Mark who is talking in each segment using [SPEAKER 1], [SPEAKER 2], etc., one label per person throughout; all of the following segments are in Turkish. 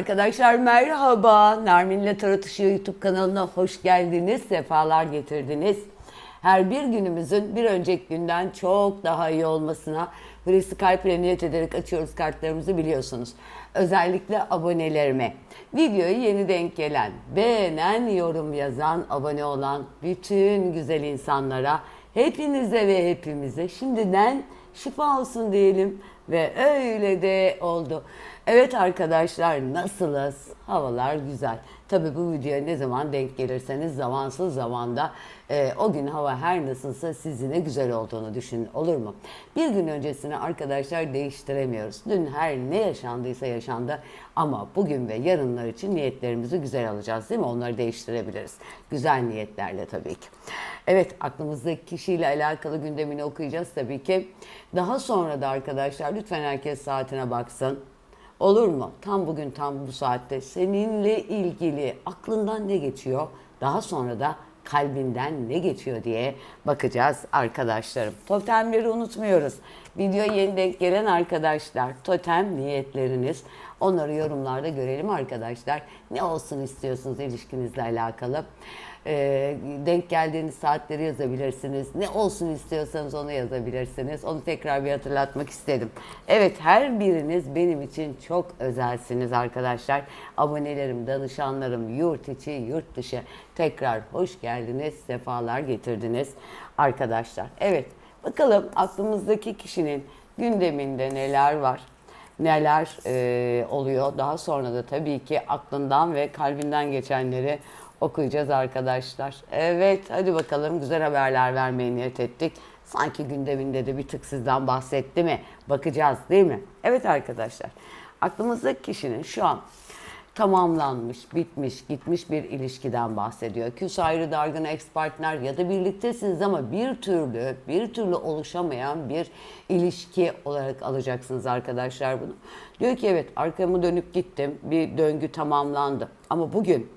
[SPEAKER 1] Arkadaşlar merhaba. Nermin'le Tarot YouTube kanalına hoş geldiniz. Sefalar getirdiniz. Her bir günümüzün bir önceki günden çok daha iyi olmasına Hulusi Kalp ile niyet ederek açıyoruz kartlarımızı biliyorsunuz. Özellikle abonelerime, videoyu yeni denk gelen, beğenen, yorum yazan, abone olan bütün güzel insanlara, hepinize ve hepimize şimdiden şifa olsun diyelim ve öyle de oldu. Evet arkadaşlar nasılız? Havalar güzel. Tabii bu videoya ne zaman denk gelirseniz zamansız zamanda e, o gün hava her nasılsa sizin ne güzel olduğunu düşünün olur mu? Bir gün öncesini arkadaşlar değiştiremiyoruz. Dün her ne yaşandıysa yaşandı ama bugün ve yarınlar için niyetlerimizi güzel alacağız değil mi? Onları değiştirebiliriz. Güzel niyetlerle tabii ki. Evet aklımızdaki kişiyle alakalı gündemini okuyacağız tabii ki. Daha sonra da arkadaşlar lütfen herkes saatine baksın. Olur mu? Tam bugün tam bu saatte seninle ilgili aklından ne geçiyor? Daha sonra da kalbinden ne geçiyor diye bakacağız arkadaşlarım. Totemleri unutmuyoruz. Video yeni denk gelen arkadaşlar totem niyetleriniz onları yorumlarda görelim arkadaşlar. Ne olsun istiyorsunuz ilişkinizle alakalı? Ee, denk geldiğiniz saatleri yazabilirsiniz. Ne olsun istiyorsanız onu yazabilirsiniz. Onu tekrar bir hatırlatmak istedim. Evet her biriniz benim için çok özelsiniz arkadaşlar. Abonelerim, danışanlarım, yurt içi, yurt dışı tekrar hoş geldiniz, sefalar getirdiniz arkadaşlar. Evet bakalım aklımızdaki kişinin gündeminde neler var? Neler e, oluyor. Daha sonra da tabii ki aklından ve kalbinden geçenleri okuyacağız arkadaşlar. Evet hadi bakalım güzel haberler vermeye niyet ettik. Sanki gündeminde de bir tık sizden bahsetti mi? Bakacağız değil mi? Evet arkadaşlar aklımızdaki kişinin şu an tamamlanmış, bitmiş, gitmiş bir ilişkiden bahsediyor. Küs ayrı dargın ex partner ya da birliktesiniz ama bir türlü, bir türlü oluşamayan bir ilişki olarak alacaksınız arkadaşlar bunu. Diyor ki evet arkamı dönüp gittim, bir döngü tamamlandı. Ama bugün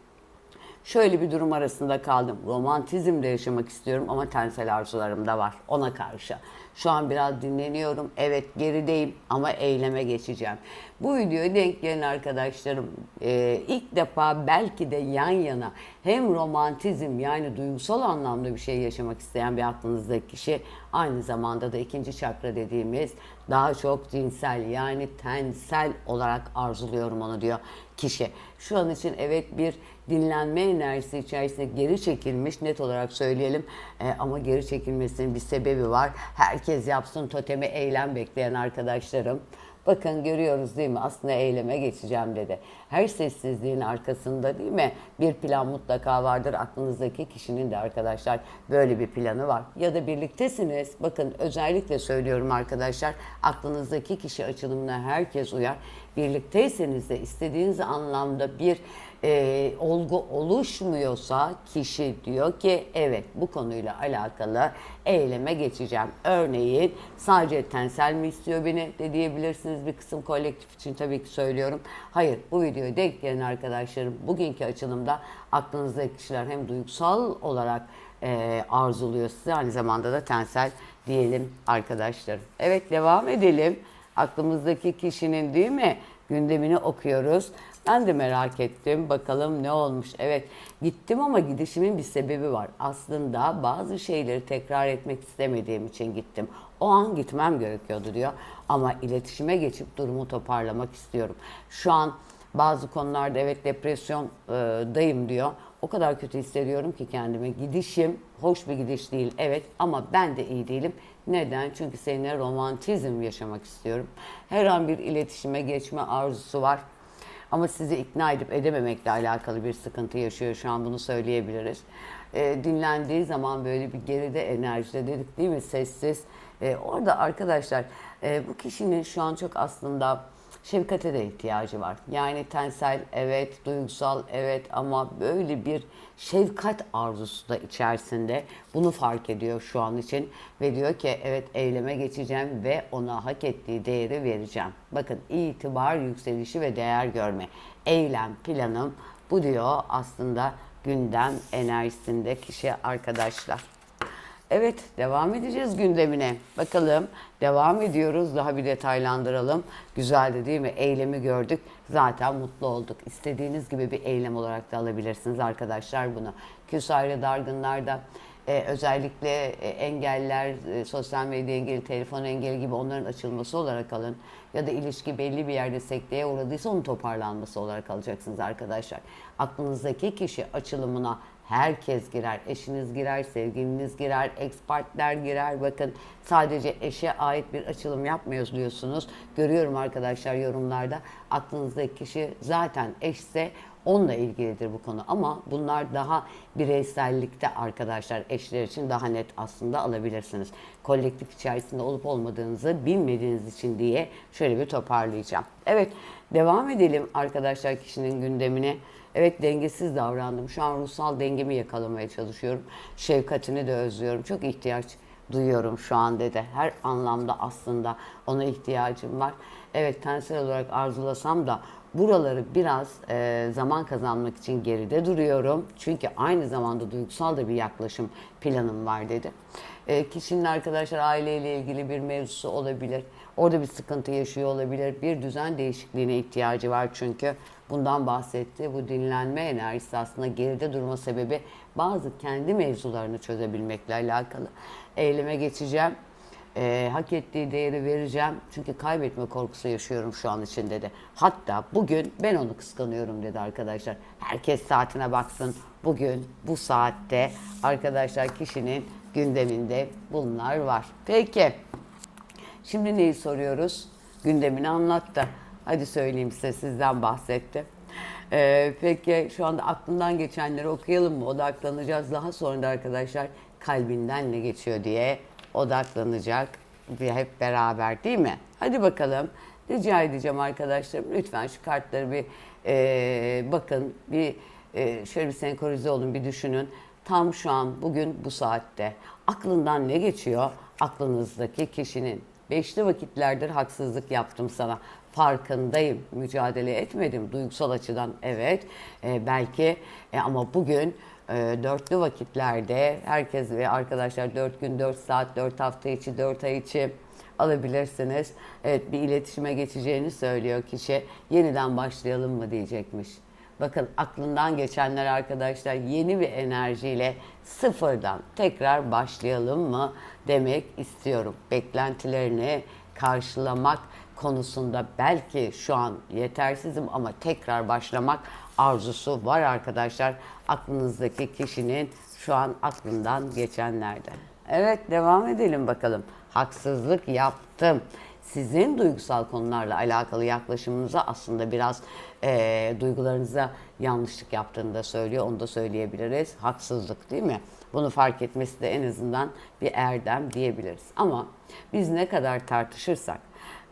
[SPEAKER 1] şöyle bir durum arasında kaldım. Romantizm de yaşamak istiyorum ama tensel arzularım da var ona karşı. Şu an biraz dinleniyorum. Evet gerideyim ama eyleme geçeceğim. Bu videoya denk gelen arkadaşlarım e, ilk defa belki de yan yana hem romantizm yani duygusal anlamda bir şey yaşamak isteyen bir aklınızdaki kişi aynı zamanda da ikinci çakra dediğimiz daha çok cinsel yani tensel olarak arzuluyorum onu diyor kişi. Şu an için evet bir dinlenme enerjisi içerisinde geri çekilmiş net olarak söyleyelim E, ama geri çekilmesinin bir sebebi var. Herkes yapsın totemi eylem bekleyen arkadaşlarım. Bakın görüyoruz değil mi? Aslında eyleme geçeceğim dedi. Her sessizliğin arkasında değil mi? Bir plan mutlaka vardır. Aklınızdaki kişinin de arkadaşlar böyle bir planı var. Ya da birliktesiniz. Bakın özellikle söylüyorum arkadaşlar. Aklınızdaki kişi açılımına herkes uyar. Birlikteyseniz de istediğiniz anlamda bir e, olgu oluşmuyorsa kişi diyor ki evet bu konuyla alakalı eyleme geçeceğim. Örneğin sadece tensel mi istiyor beni de diyebilirsiniz bir kısım kolektif için tabii ki söylüyorum. Hayır bu videoyu denk gelen arkadaşlarım bugünkü açılımda aklınızdaki kişiler hem duygusal olarak e, arzuluyor size aynı zamanda da tensel diyelim arkadaşlarım. Evet devam edelim. Aklımızdaki kişinin değil mi gündemini okuyoruz. Ben de merak ettim. Bakalım ne olmuş. Evet gittim ama gidişimin bir sebebi var. Aslında bazı şeyleri tekrar etmek istemediğim için gittim. O an gitmem gerekiyordu diyor. Ama iletişime geçip durumu toparlamak istiyorum. Şu an bazı konularda evet depresyondayım diyor. O kadar kötü hissediyorum ki kendimi. Gidişim hoş bir gidiş değil evet ama ben de iyi değilim. Neden? Çünkü seninle romantizm yaşamak istiyorum. Her an bir iletişime geçme arzusu var. Ama sizi ikna edip edememekle alakalı bir sıkıntı yaşıyor şu an bunu söyleyebiliriz. E, dinlendiği zaman böyle bir geride enerjide dedik değil mi sessiz. E, orada arkadaşlar e, bu kişinin şu an çok aslında şefkate de ihtiyacı var. Yani tensel evet, duygusal evet ama böyle bir şefkat arzusu da içerisinde bunu fark ediyor şu an için ve diyor ki evet eyleme geçeceğim ve ona hak ettiği değeri vereceğim. Bakın itibar yükselişi ve değer görme. Eylem planım bu diyor aslında gündem enerjisinde kişi arkadaşlar. Evet, devam edeceğiz gündemine. Bakalım, devam ediyoruz. Daha bir detaylandıralım. Güzeldi değil mi? Eylemi gördük. Zaten mutlu olduk. İstediğiniz gibi bir eylem olarak da alabilirsiniz arkadaşlar bunu. Küs ayrı dargınlarda e, özellikle e, engeller, e, sosyal medya engeli, telefon engeli gibi onların açılması olarak alın. Ya da ilişki belli bir yerde sekteye uğradıysa onun toparlanması olarak alacaksınız arkadaşlar. Aklınızdaki kişi açılımına herkes girer. Eşiniz girer, sevgiliniz girer, ex partner girer. Bakın sadece eşe ait bir açılım yapmıyoruz diyorsunuz. Görüyorum arkadaşlar yorumlarda. Aklınızdaki kişi zaten eşse onunla ilgilidir bu konu. Ama bunlar daha bireysellikte arkadaşlar eşler için daha net aslında alabilirsiniz. Kolektif içerisinde olup olmadığınızı bilmediğiniz için diye şöyle bir toparlayacağım. Evet devam edelim arkadaşlar kişinin gündemine. Evet dengesiz davrandım. Şu an ruhsal dengemi yakalamaya çalışıyorum. Şefkatini de özlüyorum. Çok ihtiyaç duyuyorum şu an dedi. Her anlamda aslında ona ihtiyacım var. Evet tensel olarak arzulasam da buraları biraz e, zaman kazanmak için geride duruyorum. Çünkü aynı zamanda duygusal da bir yaklaşım planım var dedi. E, kişinin arkadaşlar aileyle ilgili bir mevzusu olabilir. Orada bir sıkıntı yaşıyor olabilir. Bir düzen değişikliğine ihtiyacı var çünkü. Bundan bahsetti. Bu dinlenme enerjisi aslında geride durma sebebi bazı kendi mevzularını çözebilmekle alakalı. Eyleme geçeceğim. Ee, hak ettiği değeri vereceğim. Çünkü kaybetme korkusu yaşıyorum şu an için dedi. Hatta bugün ben onu kıskanıyorum dedi arkadaşlar. Herkes saatine baksın. Bugün bu saatte arkadaşlar kişinin gündeminde bunlar var. Peki. Şimdi neyi soruyoruz? Gündemini anlattı. Hadi söyleyeyim size sizden bahsetti. Ee, peki şu anda aklından geçenleri okuyalım mı? Odaklanacağız. Daha sonra da arkadaşlar kalbinden ne geçiyor diye odaklanacak bir hep beraber değil mi? Hadi bakalım. Rica edeceğim arkadaşlarım lütfen şu kartları bir e, bakın bir e, şöyle bir senkronize olun bir düşünün. Tam şu an bugün bu saatte aklından ne geçiyor? Aklınızdaki kişinin Beşli vakitlerdir haksızlık yaptım sana. Farkındayım. Mücadele etmedim duygusal açıdan. Evet. E, belki e, ama bugün e, dörtlü vakitlerde herkes ve arkadaşlar dört gün, dört saat, dört hafta içi, dört ay içi alabilirsiniz. Evet bir iletişime geçeceğini söylüyor kişi. Yeniden başlayalım mı diyecekmiş. Bakın aklından geçenler arkadaşlar yeni bir enerjiyle sıfırdan tekrar başlayalım mı demek istiyorum. Beklentilerini karşılamak konusunda belki şu an yetersizim ama tekrar başlamak arzusu var arkadaşlar. Aklınızdaki kişinin şu an aklından geçenlerde. Evet devam edelim bakalım. Haksızlık yaptım sizin duygusal konularla alakalı yaklaşımınıza aslında biraz e, duygularınıza yanlışlık yaptığını da söylüyor. Onu da söyleyebiliriz. Haksızlık değil mi? Bunu fark etmesi de en azından bir erdem diyebiliriz. Ama biz ne kadar tartışırsak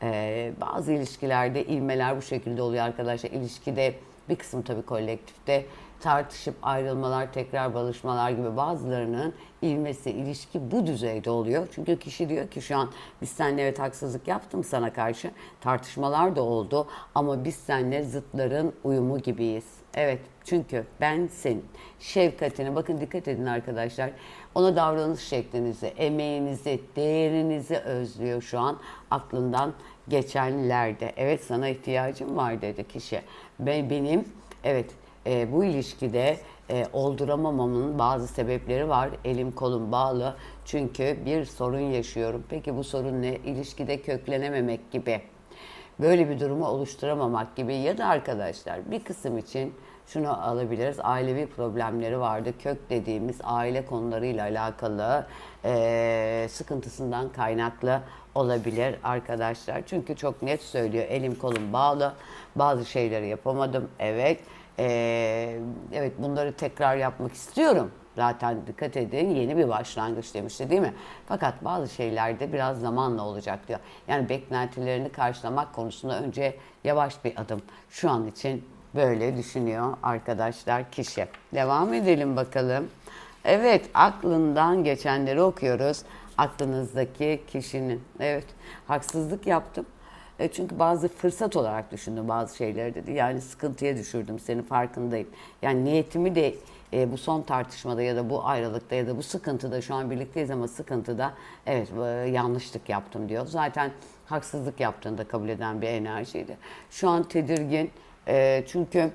[SPEAKER 1] e, bazı ilişkilerde ilmeler bu şekilde oluyor arkadaşlar. İlişkide bir kısım tabii kolektifte tartışıp ayrılmalar, tekrar barışmalar gibi bazılarının ilmesi, ilişki bu düzeyde oluyor. Çünkü kişi diyor ki şu an biz seninle evet haksızlık yaptım sana karşı. Tartışmalar da oldu ama biz seninle zıtların uyumu gibiyiz. Evet çünkü ben senin şefkatini bakın dikkat edin arkadaşlar. Ona davranış şeklinizi, emeğinizi, değerinizi özlüyor şu an aklından geçenlerde. Evet sana ihtiyacım var dedi kişi. Ben benim evet e, bu ilişkide e, olduramamamın bazı sebepleri var. Elim kolum bağlı. Çünkü bir sorun yaşıyorum. Peki bu sorun ne? İlişkide köklenememek gibi. Böyle bir durumu oluşturamamak gibi ya da arkadaşlar bir kısım için şunu alabiliriz. Ailevi problemleri vardı. Kök dediğimiz aile konularıyla alakalı e, sıkıntısından kaynaklı olabilir arkadaşlar. Çünkü çok net söylüyor. Elim kolum bağlı. Bazı şeyleri yapamadım. Evet. Ee, evet bunları tekrar yapmak istiyorum. Zaten dikkat edin yeni bir başlangıç demişti değil mi? Fakat bazı şeylerde biraz zamanla olacak diyor. Yani beklentilerini karşılamak konusunda önce yavaş bir adım. Şu an için böyle düşünüyor arkadaşlar kişi. Devam edelim bakalım. Evet aklından geçenleri okuyoruz. Aklınızdaki kişinin. Evet haksızlık yaptım E, çünkü bazı fırsat olarak düşündüm bazı şeyleri dedi. Yani sıkıntıya düşürdüm seni farkındayım. Yani niyetimi de e, bu son tartışmada ya da bu ayrılıkta ya da bu sıkıntıda şu an birlikteyiz ama sıkıntıda evet e, yanlışlık yaptım diyor. Zaten haksızlık yaptığını da kabul eden bir enerjiydi. Şu an tedirgin e, çünkü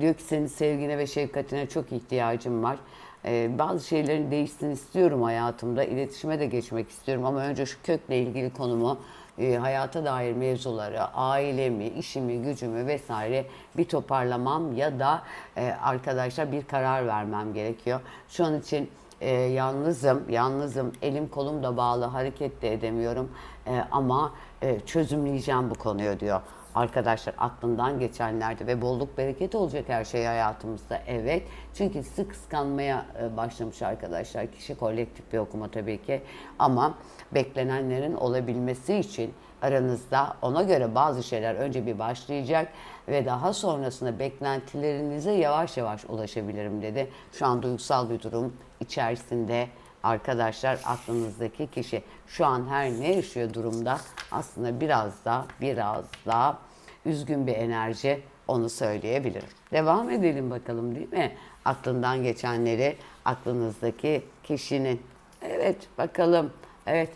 [SPEAKER 1] diyor ki senin sevgine ve şefkatine çok ihtiyacım var. E, bazı şeylerin değişsin istiyorum hayatımda. İletişime de geçmek istiyorum ama önce şu kökle ilgili konumu e, hayata dair mevzuları, ailemi, işimi, gücümü vesaire bir toparlamam ya da e, arkadaşlar bir karar vermem gerekiyor. Şu an için e, yalnızım, yalnızım, elim kolum da bağlı, hareket de edemiyorum E, ama e, çözümleyeceğim bu konuyu diyor. Arkadaşlar aklından geçenlerde ve bolluk bereket olacak her şey hayatımızda. Evet. Çünkü sizi kıskanmaya e, başlamış arkadaşlar. Kişi kolektif bir okuma tabii ki. Ama beklenenlerin olabilmesi için aranızda ona göre bazı şeyler önce bir başlayacak ve daha sonrasında beklentilerinize yavaş yavaş ulaşabilirim dedi. Şu an duygusal bir durum içerisinde arkadaşlar aklınızdaki kişi şu an her ne yaşıyor durumda aslında biraz da biraz da üzgün bir enerji onu söyleyebilirim. Devam edelim bakalım değil mi? Aklından geçenleri aklınızdaki kişinin. Evet bakalım. Evet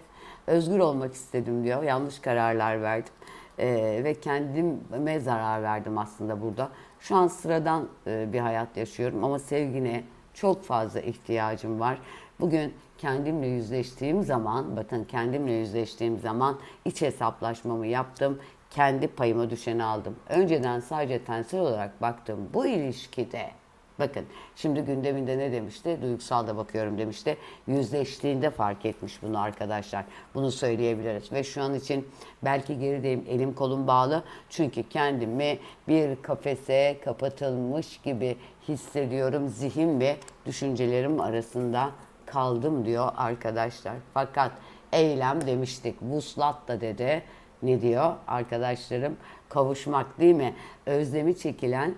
[SPEAKER 1] özgür olmak istedim diyor. Yanlış kararlar verdim. Ee, ve kendime zarar verdim aslında burada. Şu an sıradan e, bir hayat yaşıyorum ama sevgine çok fazla ihtiyacım var. Bugün kendimle yüzleştiğim zaman, bakın kendimle yüzleştiğim zaman iç hesaplaşmamı yaptım. Kendi payıma düşeni aldım. Önceden sadece tensel olarak baktım. Bu ilişkide Bakın şimdi gündeminde ne demişti? Duygusal da bakıyorum demişti. Yüzleştiğinde fark etmiş bunu arkadaşlar. Bunu söyleyebiliriz. Ve şu an için belki gerideyim elim kolum bağlı. Çünkü kendimi bir kafese kapatılmış gibi hissediyorum. Zihin ve düşüncelerim arasında kaldım diyor arkadaşlar. Fakat eylem demiştik. Vuslat da dedi. Ne diyor arkadaşlarım? Kavuşmak değil mi? Özlemi çekilen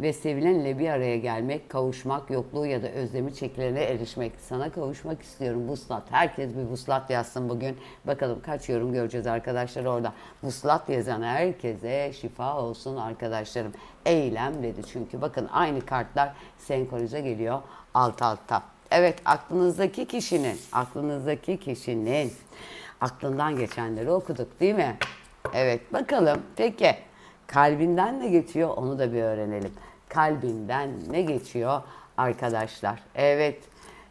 [SPEAKER 1] ve sevilenle bir araya gelmek, kavuşmak, yokluğu ya da özlemi çekilene erişmek. Sana kavuşmak istiyorum vuslat. Herkes bir vuslat yazsın bugün. Bakalım kaç yorum göreceğiz arkadaşlar orada. Vuslat yazan herkese şifa olsun arkadaşlarım. Eylem dedi çünkü bakın aynı kartlar senkronize geliyor alt alta. Evet aklınızdaki kişinin, aklınızdaki kişinin aklından geçenleri okuduk değil mi? Evet bakalım peki kalbinden ne geçiyor onu da bir öğrenelim. Kalbinden ne geçiyor arkadaşlar? Evet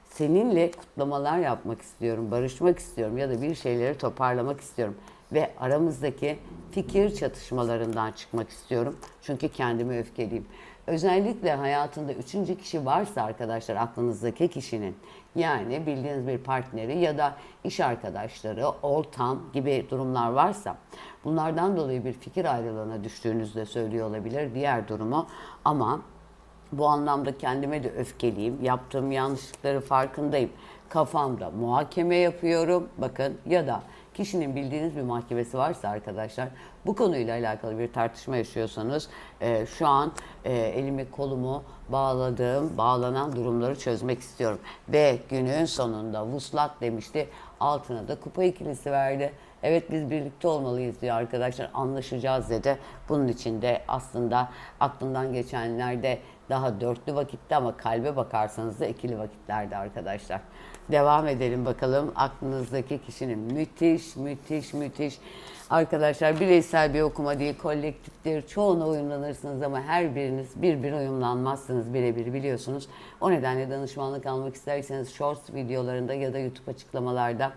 [SPEAKER 1] seninle kutlamalar yapmak istiyorum, barışmak istiyorum ya da bir şeyleri toparlamak istiyorum ve aramızdaki fikir çatışmalarından çıkmak istiyorum. Çünkü kendime öfkeliyim. Özellikle hayatında üçüncü kişi varsa arkadaşlar aklınızdaki kişinin yani bildiğiniz bir partneri ya da iş arkadaşları, ortam gibi durumlar varsa bunlardan dolayı bir fikir ayrılığına düştüğünüzü de söylüyor olabilir diğer durumu ama bu anlamda kendime de öfkeliyim. Yaptığım yanlışlıkları farkındayım. Kafamda muhakeme yapıyorum. Bakın ya da kişinin bildiğiniz bir mahkemesi varsa arkadaşlar bu konuyla alakalı bir tartışma yaşıyorsanız e, şu an e, elimi kolumu bağladığım, bağlanan durumları çözmek istiyorum. Ve günün sonunda vuslat demişti altına da kupa ikilisi verdi. Evet biz birlikte olmalıyız diyor arkadaşlar anlaşacağız dedi. Bunun için de aslında aklından geçenlerde daha dörtlü vakitte ama kalbe bakarsanız da ikili vakitlerde arkadaşlar. Devam edelim bakalım aklınızdaki kişinin müthiş müthiş müthiş arkadaşlar bireysel bir okuma değil kolektiftir. Çoğuna uyumlanırsınız ama her biriniz bir bir uyumlanmazsınız birebir biliyorsunuz. O nedenle danışmanlık almak isterseniz shorts videolarında ya da YouTube açıklamalarda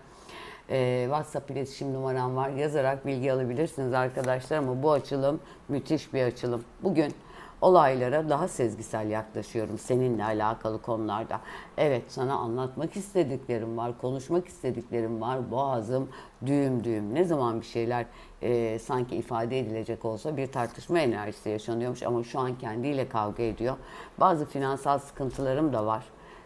[SPEAKER 1] e, WhatsApp iletişim numaram var. Yazarak bilgi alabilirsiniz arkadaşlar ama bu açılım müthiş bir açılım. Bugün olaylara daha sezgisel yaklaşıyorum seninle alakalı konularda. Evet sana anlatmak istediklerim var, konuşmak istediklerim var. Boğazım düğüm düğüm. Ne zaman bir şeyler e, sanki ifade edilecek olsa bir tartışma enerjisi yaşanıyormuş ama şu an kendiyle kavga ediyor. Bazı finansal sıkıntılarım da var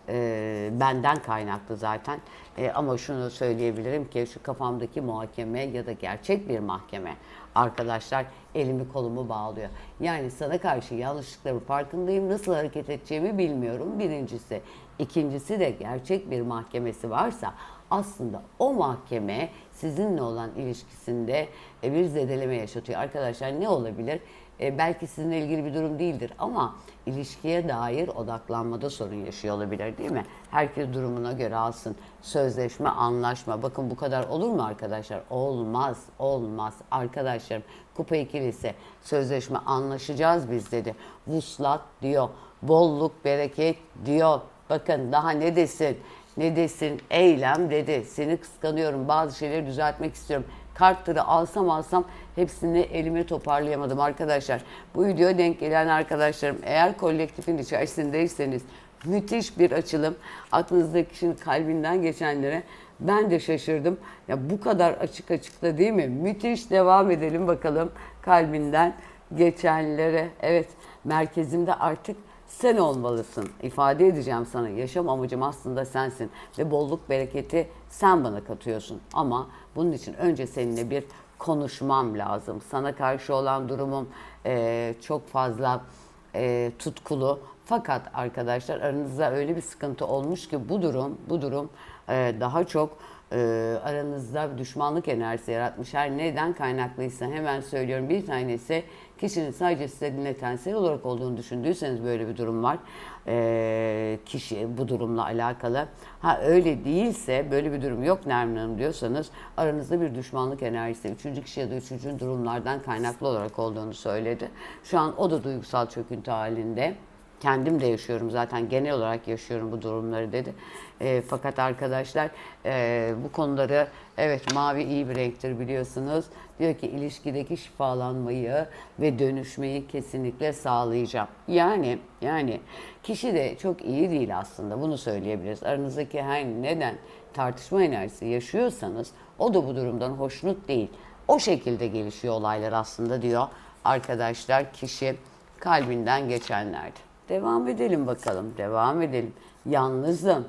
[SPEAKER 1] e, benden kaynaklı zaten. E, ama şunu söyleyebilirim ki şu kafamdaki muhakeme ya da gerçek bir mahkeme arkadaşlar elimi kolumu bağlıyor. Yani sana karşı yanlışlıkların farkındayım. Nasıl hareket edeceğimi bilmiyorum. Birincisi. İkincisi de gerçek bir mahkemesi varsa aslında o mahkeme sizinle olan ilişkisinde e, bir zedeleme yaşatıyor. Arkadaşlar ne olabilir? E, belki sizinle ilgili bir durum değildir ama ilişkiye dair odaklanmada sorun yaşıyor olabilir değil mi? Herkes durumuna göre alsın. Sözleşme, anlaşma. Bakın bu kadar olur mu arkadaşlar? Olmaz, olmaz. Arkadaşlarım kupa ikilisi sözleşme anlaşacağız biz dedi. Vuslat diyor. Bolluk, bereket diyor. Bakın daha ne desin? Ne desin? Eylem dedi. Seni kıskanıyorum. Bazı şeyleri düzeltmek istiyorum. Kartları alsam alsam hepsini elime toparlayamadım arkadaşlar. Bu videoya denk gelen arkadaşlarım eğer kolektifin içerisindeyseniz müthiş bir açılım. Aklınızdaki kişinin kalbinden geçenlere ben de şaşırdım. Ya bu kadar açık açıkta değil mi? Müthiş devam edelim bakalım kalbinden geçenlere. Evet merkezimde artık sen olmalısın. İfade edeceğim sana. Yaşam amacım aslında sensin. Ve bolluk bereketi sen bana katıyorsun. Ama bunun için önce seninle bir konuşmam lazım. Sana karşı olan durumum eee, çok fazla eee, tutkulu. Fakat arkadaşlar aranızda öyle bir sıkıntı olmuş ki bu durum, bu durum eee, daha çok e, aranızda düşmanlık enerjisi yaratmış. Her neden kaynaklıysa hemen söylüyorum. Bir tanesi kişinin sadece size netensel olarak olduğunu düşündüyseniz böyle bir durum var. E, kişi bu durumla alakalı. Ha öyle değilse böyle bir durum yok Nermin Hanım diyorsanız aranızda bir düşmanlık enerjisi, üçüncü kişi ya da üçüncü durumlardan kaynaklı olarak olduğunu söyledi. Şu an o da duygusal çöküntü halinde kendim de yaşıyorum zaten genel olarak yaşıyorum bu durumları dedi. E, fakat arkadaşlar e, bu konuları evet mavi iyi bir renktir biliyorsunuz. Diyor ki ilişkideki şifalanmayı ve dönüşmeyi kesinlikle sağlayacağım. Yani yani kişi de çok iyi değil aslında bunu söyleyebiliriz. Aranızdaki her neden tartışma enerjisi yaşıyorsanız o da bu durumdan hoşnut değil. O şekilde gelişiyor olaylar aslında diyor arkadaşlar kişi kalbinden geçenlerdi. Devam edelim bakalım. Devam edelim. Yalnızım.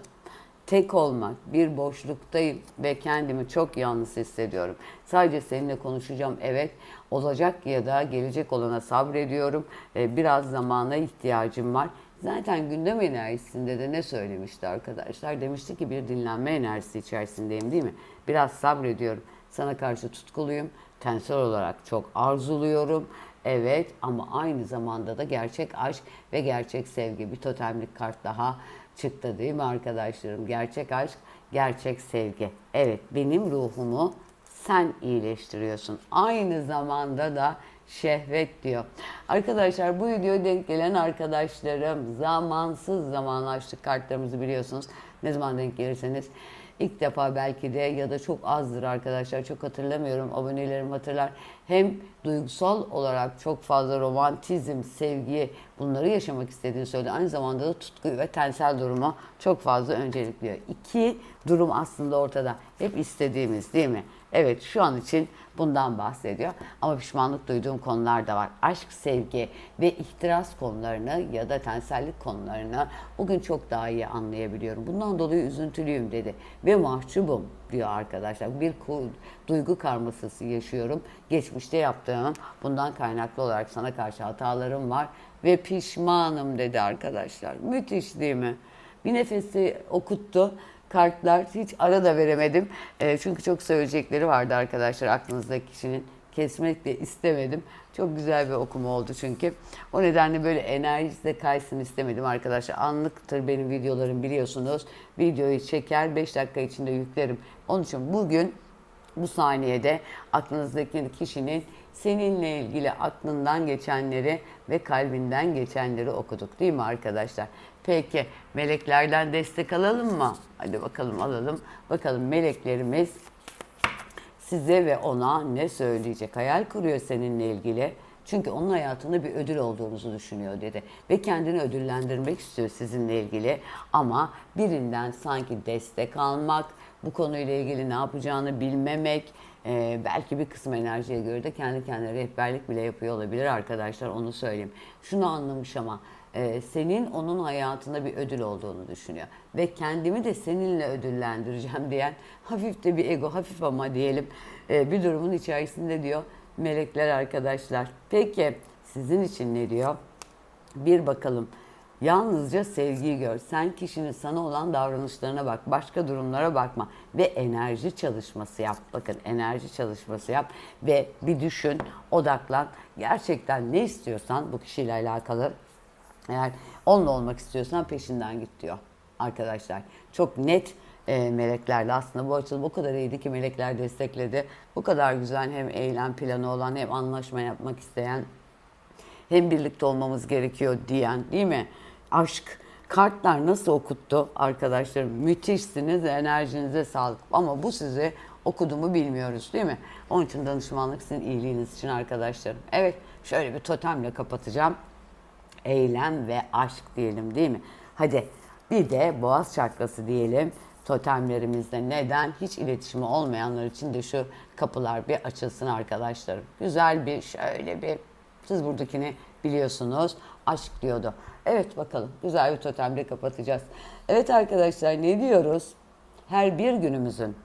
[SPEAKER 1] Tek olmak, bir boşluktayım ve kendimi çok yalnız hissediyorum. Sadece seninle konuşacağım evet. Olacak ya da gelecek olana sabrediyorum. Ee, Biraz zamana ihtiyacım var. Zaten gündem enerjisinde de ne söylemişti arkadaşlar? Demişti ki bir dinlenme enerjisi içerisindeyim değil mi? Biraz sabrediyorum. Sana karşı tutkuluyum. Tensel olarak çok arzuluyorum. Evet ama aynı zamanda da gerçek aşk ve gerçek sevgi. Bir totemlik kart daha çıktı değil mi arkadaşlarım? Gerçek aşk, gerçek sevgi. Evet benim ruhumu sen iyileştiriyorsun. Aynı zamanda da şehvet diyor. Arkadaşlar bu videoya denk gelen arkadaşlarım zamansız zaman açtık kartlarımızı biliyorsunuz. Ne zaman denk gelirseniz ilk defa belki de ya da çok azdır arkadaşlar çok hatırlamıyorum abonelerim hatırlar. Hem duygusal olarak çok fazla romantizm, sevgi bunları yaşamak istediğini söyledi. Aynı zamanda da tutkuyu ve tensel durumu çok fazla öncelikliyor. İki durum aslında ortada. Hep istediğimiz değil mi? Evet şu an için bundan bahsediyor. Ama pişmanlık duyduğum konular da var. Aşk, sevgi ve ihtiras konularını ya da tensellik konularını bugün çok daha iyi anlayabiliyorum. Bundan dolayı üzüntülüyüm dedi. Ve mahcubum diyor arkadaşlar. Bir duygu karmasası yaşıyorum. Geçmişte yaptığım bundan kaynaklı olarak sana karşı hatalarım var ve pişmanım dedi arkadaşlar. Müthiş değil mi? Bir nefesi okuttu kartlar hiç ara da veremedim. E, çünkü çok söyleyecekleri vardı arkadaşlar aklınızdaki kişinin. Kesmek istemedim. Çok güzel bir okuma oldu çünkü. O nedenle böyle enerjisi de kaysın istemedim arkadaşlar. Anlıktır benim videolarım biliyorsunuz. Videoyu çeker 5 dakika içinde yüklerim. Onun için bugün bu saniyede aklınızdaki kişinin seninle ilgili aklından geçenleri ve kalbinden geçenleri okuduk değil mi arkadaşlar? Peki meleklerden destek alalım mı? Hadi bakalım alalım. Bakalım meleklerimiz size ve ona ne söyleyecek? Hayal kuruyor seninle ilgili. Çünkü onun hayatında bir ödül olduğunuzu düşünüyor dedi. Ve kendini ödüllendirmek istiyor sizinle ilgili. Ama birinden sanki destek almak, bu konuyla ilgili ne yapacağını bilmemek, e, belki bir kısım enerjiye göre de kendi kendine rehberlik bile yapıyor olabilir arkadaşlar onu söyleyeyim. Şunu anlamış ama e, senin onun hayatında bir ödül olduğunu düşünüyor. Ve kendimi de seninle ödüllendireceğim diyen hafif de bir ego, hafif ama diyelim e, bir durumun içerisinde diyor. melekler arkadaşlar. Peki sizin için ne diyor? Bir bakalım. Yalnızca sevgiyi gör. Sen kişinin sana olan davranışlarına bak. Başka durumlara bakma. Ve enerji çalışması yap. Bakın enerji çalışması yap. Ve bir düşün, odaklan. Gerçekten ne istiyorsan bu kişiyle alakalı eğer onunla olmak istiyorsan peşinden git diyor arkadaşlar. Çok net e, meleklerle aslında bu açılım o kadar iyiydi ki melekler destekledi. Bu kadar güzel hem eylem planı olan hem anlaşma yapmak isteyen hem birlikte olmamız gerekiyor diyen değil mi? Aşk. Kartlar nasıl okuttu arkadaşlarım? Müthişsiniz, enerjinize sağlık. Ama bu sizi okuduğumu bilmiyoruz değil mi? Onun için danışmanlık sizin iyiliğiniz için arkadaşlarım. Evet, şöyle bir totemle kapatacağım. Eylem ve aşk diyelim değil mi? Hadi bir de boğaz çakrası diyelim totemlerimizde. Neden? Hiç iletişimi olmayanlar için de şu kapılar bir açılsın arkadaşlarım. Güzel bir şöyle bir siz buradakini biliyorsunuz. Aşk diyordu. Evet bakalım güzel bir totemle kapatacağız. Evet arkadaşlar ne diyoruz? Her bir günümüzün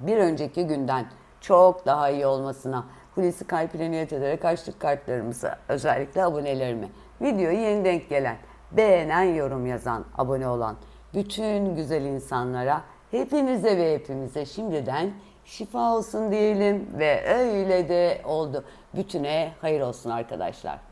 [SPEAKER 1] bir önceki günden çok daha iyi olmasına Hulusi Kalp ile niyet ederek açtık kartlarımızı. Özellikle abonelerimi. Videoyu yeni denk gelen, beğenen, yorum yazan, abone olan bütün güzel insanlara, hepinize ve hepimize şimdiden şifa olsun diyelim ve öyle de oldu. Bütüne hayır olsun arkadaşlar.